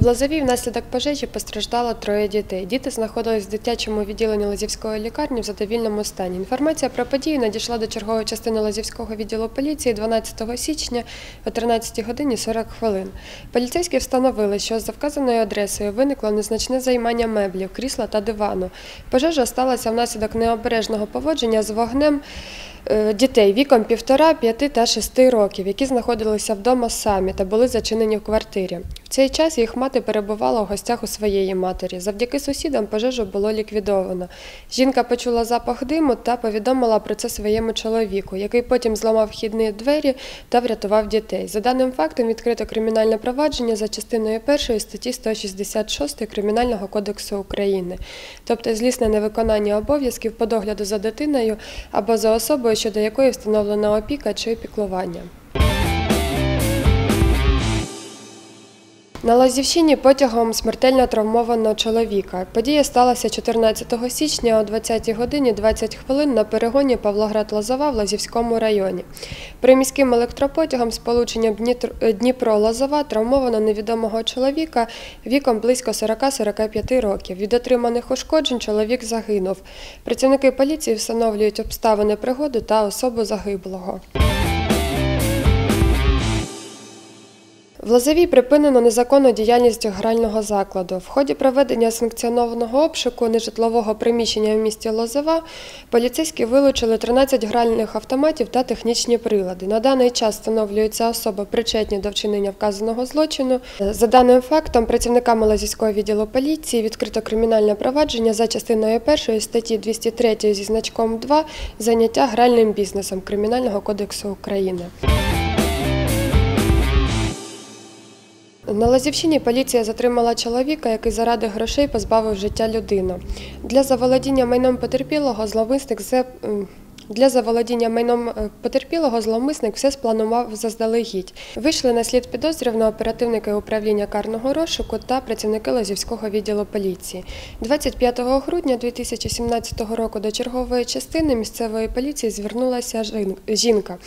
Лозовій внаслідок пожежі постраждало троє дітей. Діти знаходились в дитячому відділенні Лозівської лікарні в задовільному стані. Інформація про подію надійшла до чергової частини Лозівського відділу поліції 12 січня о 13 годині 40 хвилин. Поліцейські встановили, що за вказаною адресою виникло незначне займання меблів, крісла та дивану. Пожежа сталася внаслідок необережного поводження з вогнем е, дітей віком півтора, п'яти та шести років, які знаходилися вдома самі та були зачинені в квартирі. В цей час їх мати перебувала у гостях у своєї матері. Завдяки сусідам пожежу було ліквідовано. Жінка почула запах диму та повідомила про це своєму чоловіку, який потім зламав вхідні двері та врятував дітей. За даним фактом відкрито кримінальне провадження за частиною 1 статті 166 Кримінального кодексу України, тобто злісне невиконання обов'язків по догляду за дитиною або за особою, щодо якої встановлена опіка чи піклування. На Лазівщині потягом смертельно травмовано чоловіка. Подія сталася 14 січня о 20 годині 20 хвилин на перегоні Павлоград-Лозова в Лазівському районі. Приміським електропотягом з полученням Дніпро-Лозова травмовано невідомого чоловіка віком близько 40-45 років. Від отриманих ушкоджень чоловік загинув. Працівники поліції встановлюють обставини пригоди та особу загиблого. В Лозовій припинено незаконну діяльність грального закладу. В ході проведення санкціонованого обшуку нежитлового приміщення в місті Лозова поліцейські вилучили 13 гральних автоматів та технічні прилади. На даний час встановлюються особи, причетні до вчинення вказаного злочину. За даним фактом, працівниками Лозівського відділу поліції відкрито кримінальне провадження за частиною 1 статті 203 зі значком 2 заняття гральним бізнесом Кримінального кодексу України. На Лазівщині поліція затримала чоловіка, який заради грошей позбавив життя людину. Для заволодіння майном потерпілого зловмисник зе- м, для заволодіння майном е, потерпілого зловмисник все спланував заздалегідь. Вийшли на слід підозрюваного оперативники управління карного розшуку та працівники Лазівського відділу поліції. 25 грудня 2017 року до чергової частини місцевої поліції звернулася жінка.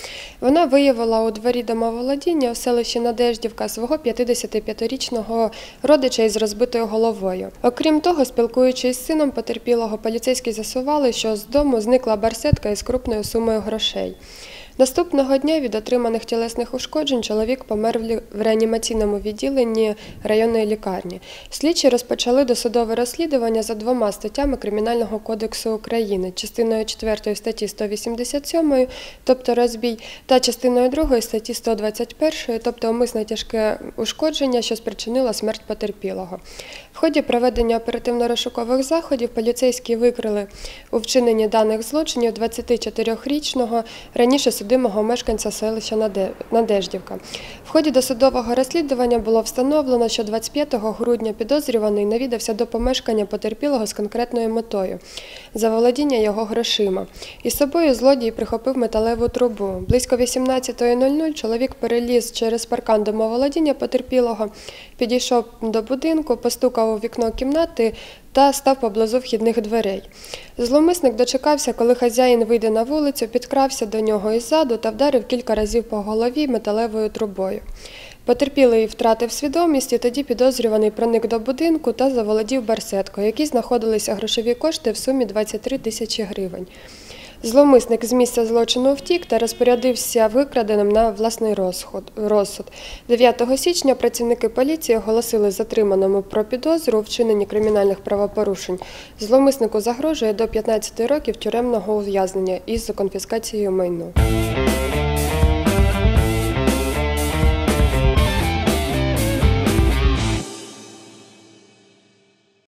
Вона виявила у дворі домоволодіння у селищі Надеждівка свого 55-річного родича із розбитою головою. Окрім того, спілкуючись з сином потерпілого, поліцейські з'ясували, що з дому зникла барсетка із крупною сумою грошей. Наступного дня від отриманих тілесних ушкоджень чоловік помер в реанімаційному відділенні районної лікарні. Слідчі розпочали досудове розслідування за двома статтями Кримінального кодексу України, частиною 4 статті 187, тобто розбій, та частиною 2 статті 121, тобто умисне тяжке ушкодження, що спричинило смерть потерпілого. В ході проведення оперативно-розшукових заходів поліцейські викрили у вчиненні даних злочинів 24-річного раніше судимого мешканця селища Надеждівка. В ході досудового розслідування було встановлено, що 25 грудня підозрюваний навідався до помешкання потерпілого з конкретною метою заволодіння його грошима. Із собою злодій прихопив металеву трубу. Близько 18.00 чоловік переліз через паркан домоволодіння потерпілого, підійшов до будинку, постукав у вікно кімнати та став поблизу вхідних дверей. Зловмисник дочекався, коли хазяїн вийде на вулицю, підкрався до нього іззаду та вдарив кілька разів по голові металевою трубою. Потерпілий втратив свідомість, і тоді підозрюваний проник до будинку та заволодів барсеткою, які знаходилися грошові кошти в сумі 23 тисячі гривень. Зловмисник з місця злочину втік та розпорядився викраденим на власний розход, розсуд. 9 січня працівники поліції оголосили затриманому про підозру вчиненні кримінальних правопорушень. Зловмиснику загрожує до 15 років тюремного ув'язнення із конфіскацією майну.